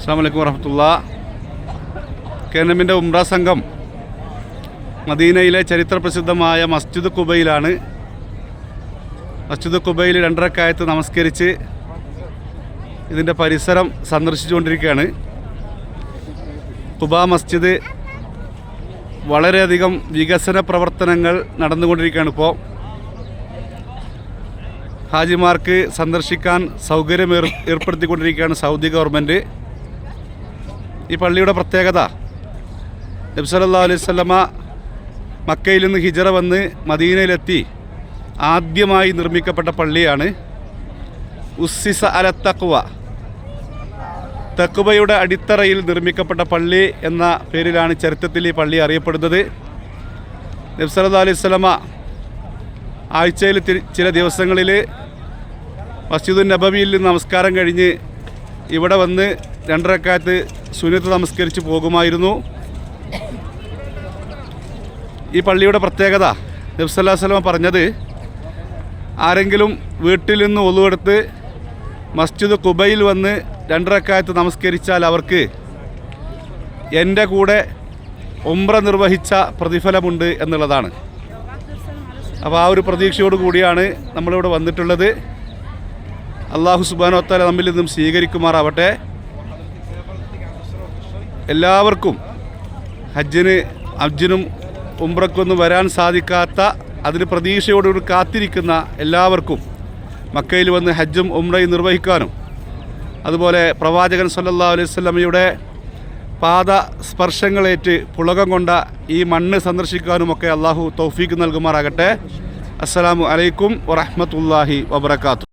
അസ്സാം കെ വറഹമത്തുള്ള. എമ്മിന്റെ ഉംറ സംഘം മദീനയിലെ ചരിത്രപ്രസിദ്ധമായ മസ്ജിദ് കുബയിലാണ് മസ്ജിദ് കുബയിൽ രണ്ടരക്കായത്ത് നമസ്കരിച്ച് ഇതിന്റെ പരിസരം സന്ദർശിച്ചുകൊണ്ടിരിക്കുകയാണ്. കുബ മസ്ജിദ് വളരെയധികം വികസന പ്രവർത്തനങ്ങൾ നടന്നുകൊണ്ടിരിക്കുകയാണ് ഇപ്പോൾ. ഹാജിമാർക്ക് സന്ദർശിക്കാൻ സൗകര്യം ഏർ ഏർപ്പെടുത്തിക്കൊണ്ടിരിക്കുകയാണ് സൗദി ഗവൺമെന്റ്. ഈ പള്ളിയുടെ പ്രത്യേകത. നബ്സല്ലാ അലൈഹി സ്വലമ മക്കയിൽ നിന്ന് ഹിജറ വന്ന് മദീനയിലെത്തി ആദ്യമായി നിർമ്മിക്കപ്പെട്ട പള്ളിയാണ് ഉസ്സിസ അല തക്വ തക്കുവയുടെ അടിത്തറയിൽ നിർമ്മിക്കപ്പെട്ട പള്ളി എന്ന പേരിലാണ് ചരിത്രത്തിൽ ഈ പള്ളി അറിയപ്പെടുന്നത്. നബ്സല്ലാ അലൈഹി സ്വലമ ആഴ്ചയിൽ ചില ദിവസങ്ങളിൽ മസ്ജിദുൻ നബവിയിൽ നമസ്കാരം കഴിഞ്ഞ് ഇവിടെ വന്ന് രണ്ടരക്കാലത്ത് സുനിത്ത് നമസ്കരിച്ച് പോകുമായിരുന്നു. ഈ പള്ളിയുടെ പ്രത്യേകത നബ്സല്ലാ സ്വലമ പറഞ്ഞത് ആരെങ്കിലും വീട്ടിൽ നിന്ന് ഒളിവെടുത്ത് മസ്ജിദ് കുബയിൽ വന്ന് രണ്ടരക്കാലത്ത് നമസ്കരിച്ചാൽ അവർക്ക് എന്റെ കൂടെ ഉംറ നിർവഹിച്ച പ്രതിഫലമുണ്ട് എന്നുള്ളതാണ്. അപ്പോൾ ആ ഒരു പ്രതീക്ഷയോട് കൂടിയാണ് നമ്മളിവിടെ വന്നിട്ടുള്ളത്. അള്ളാഹു സുബാനോത്തല നമ്മിൽ നിന്നും സ്വീകരിക്കുമാറാവട്ടെ. എല്ലാവർക്കും ഹജ്ജിന് ഹജ്ജിനും ഉംറക്കൊന്നും വരാൻ സാധിക്കാത്ത അതിന് പ്രതീക്ഷയോടുകൂടി കാത്തിരിക്കുന്ന എല്ലാവർക്കും മക്കയിൽ വന്ന് ഹജ്ജും ഉംറയും നിർവഹിക്കാനും. അതുപോലെ പ്രവാചകൻ സല്ലാ അലൈഹി വസല്ലമയുടെ പാദ സ്പർശങ്ങളേറ്റ് പുളകം കൊണ്ട ഈ മണ്ണ് സന്ദർശിക്കാനുമൊക്കെ അള്ളാഹു തൗഫീക്ക് നൽകുമാറാകട്ടെ. അസ്സാം അലൈക്കും വറഹ്മത്തുള്ളാഹി വബറകാതുഹു.